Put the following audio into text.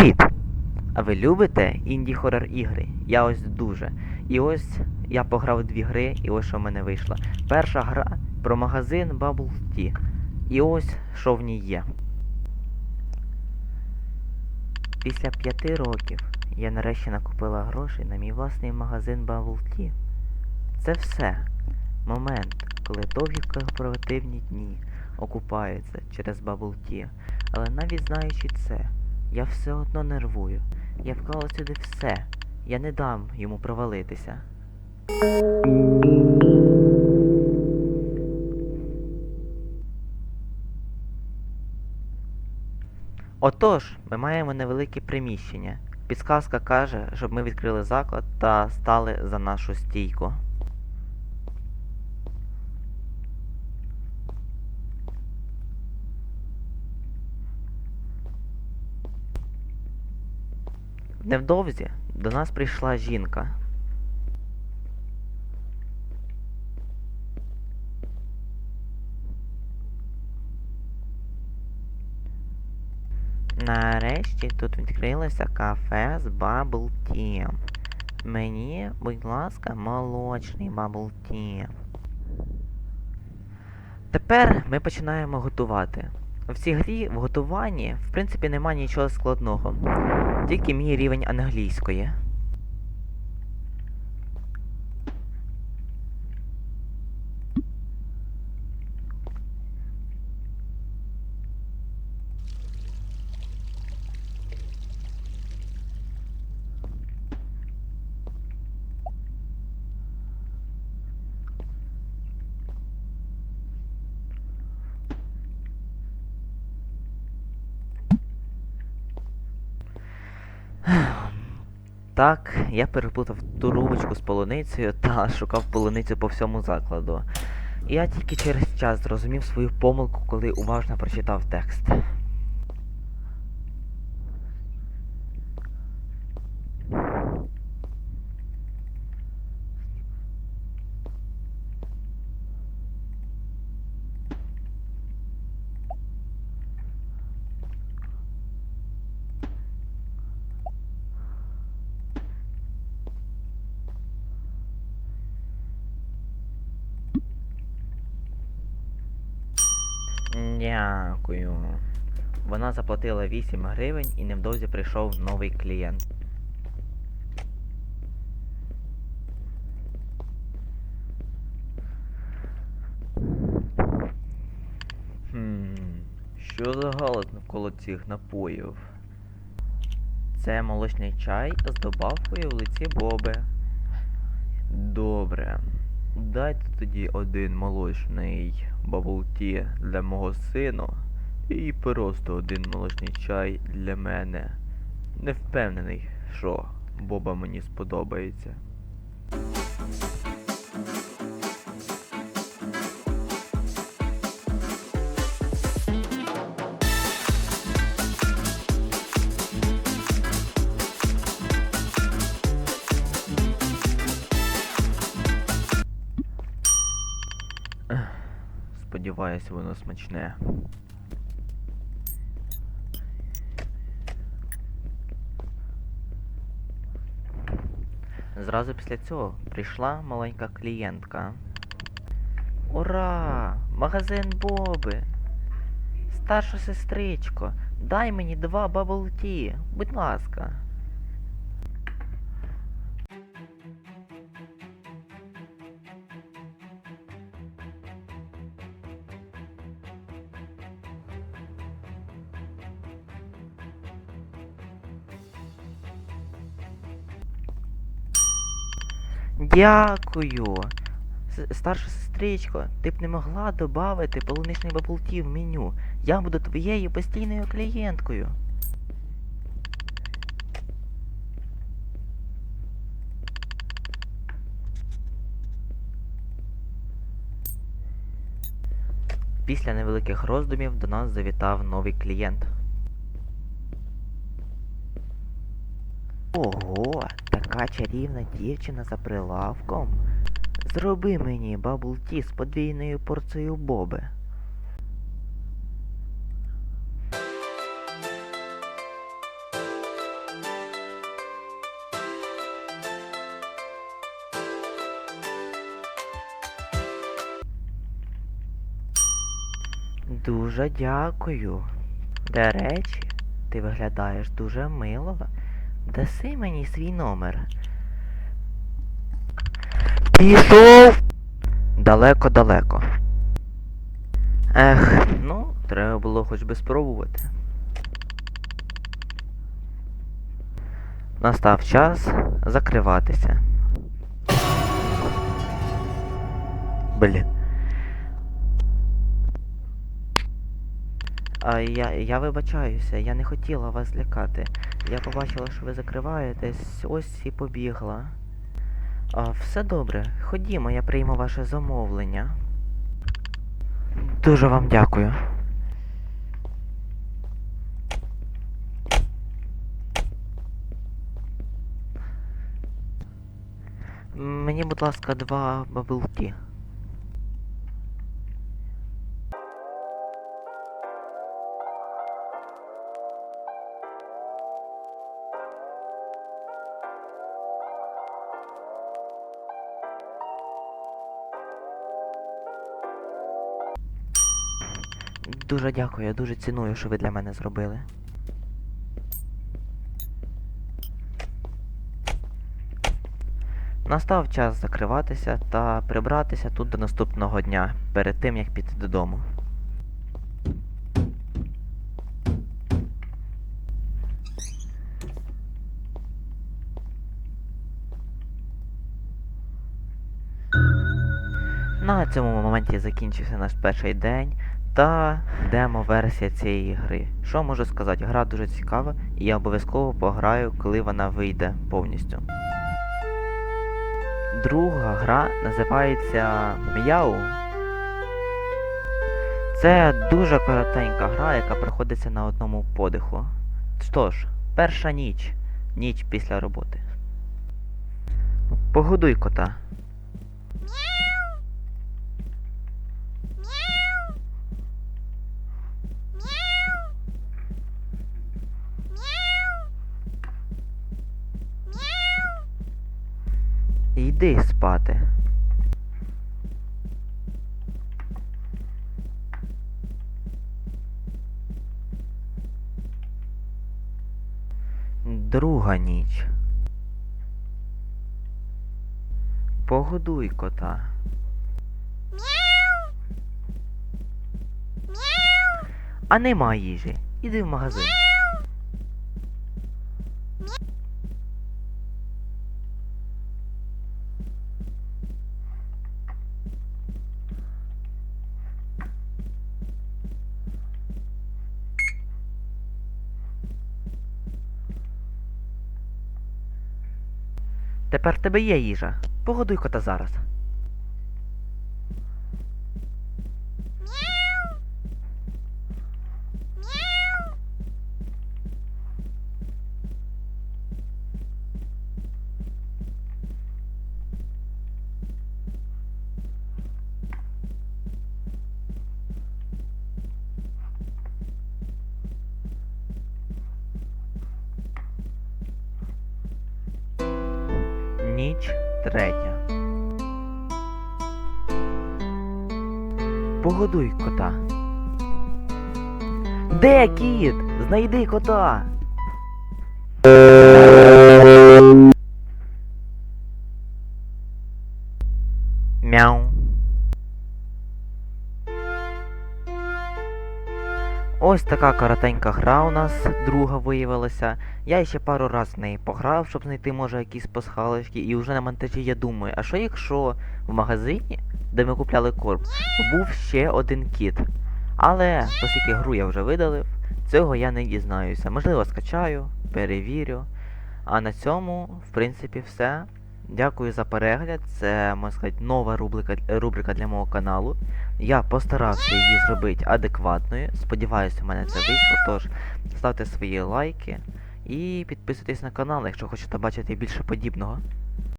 Привіт! А ви любите інді хоррор ігри? Я ось дуже. І ось я пограв дві гри, і ось що в мене вийшло. Перша гра про магазин Bubble Tea. І ось що в ній є. Після п'яти років я нарешті накупила грошей на мій власний магазин Bubble Tea. Це все. Момент, коли довгі корпоративні дні окупаються через Bubble Tea. Але навіть знаючи це, я все одно нервую. Я вклала сюди все. Я не дам йому провалитися. Отож, ми маємо невелике приміщення. Підсказка каже, щоб ми відкрили заклад та стали за нашу стійку. Невдовзі до нас прийшла жінка. Нарешті тут відкрилося кафе з Bubble Tea. Мені, будь ласка, молочний Bubble Tea. Тепер ми починаємо готувати. В цій грі в готуванні, в принципі, нема нічого складного. Тільки мій рівень англійської. Так, я переплутав ту рубочку з полуницею та шукав полуницю по всьому закладу. Я тільки через час зрозумів свою помилку, коли уважно прочитав текст. Дякую. Вона заплатила 8 гривень і невдовзі прийшов новий клієнт. Хм, що за галас навколо цих напоїв? Це молочний чай з добавкою в лиці Боби. Добре. Дайте тоді один молочний баблті для мого сину і просто один молочний чай для мене. Не впевнений, що Боба мені сподобається. Сподіваюсь, воно смачне. Зразу після цього прийшла маленька клієнтка. Ура! Магазин Боби! Старша сестричко, дай мені два баблті, будь ласка. Дякую. Старша сестричко, ти б не могла додати полуничний баблті в меню. Я буду твоєю постійною клієнткою. Після невеликих роздумів до нас завітав новий клієнт. Ого, Така чарівна дівчина за прилавком. Зроби мені бабл-ті з подвійною порцією боби. Дуже дякую. До речі, ти виглядаєш дуже мило. Даси мені свій номер. Пішов! Далеко-далеко. Ех, ну, треба було хоч би спробувати. Настав час закриватися. Блін. А я, я вибачаюся, я не хотіла вас злякати. Я побачила, що ви закриваєтесь, ось і побігла. А, все добре, ходімо, я прийму ваше замовлення. Дуже вам дякую. Мені, будь ласка, два бабилки. Дуже дякую, я дуже ціную, що ви для мене зробили. Настав час закриватися та прибратися тут до наступного дня, перед тим як піти додому. На цьому моменті закінчився наш перший день та демо-версія цієї гри. Що можу сказати, гра дуже цікава, і я обов'язково пограю, коли вона вийде повністю. Друга гра називається М'яу. Це дуже коротенька гра, яка проходиться на одному подиху. Що ж, перша ніч. Ніч після роботи. Погодуй кота. Йди спати. Друга ніч. Погодуй кота. А нема їжі. Іди в магазин. Тепер в тебе є їжа. Погодуй кота зараз. Третя. Погодуй кота. Де кіт? Знайди кота. Ось така коротенька гра у нас, друга виявилася. Я ще пару раз в неї пограв, щоб знайти, може, якісь пасхалочки, і вже на монтажі я думаю, а що якщо в магазині, де ми купляли корм, був ще один кіт. Але, оскільки гру я вже видалив, цього я не дізнаюся. Можливо, скачаю, перевірю. А на цьому, в принципі, все. Дякую за перегляд. Це, можна сказати, нова рубрика, рубрика для мого каналу. Я постарався її зробити адекватною. Сподіваюся, в мене це вийшло. Тож ставте свої лайки і підписуйтесь на канал, якщо хочете бачити більше подібного.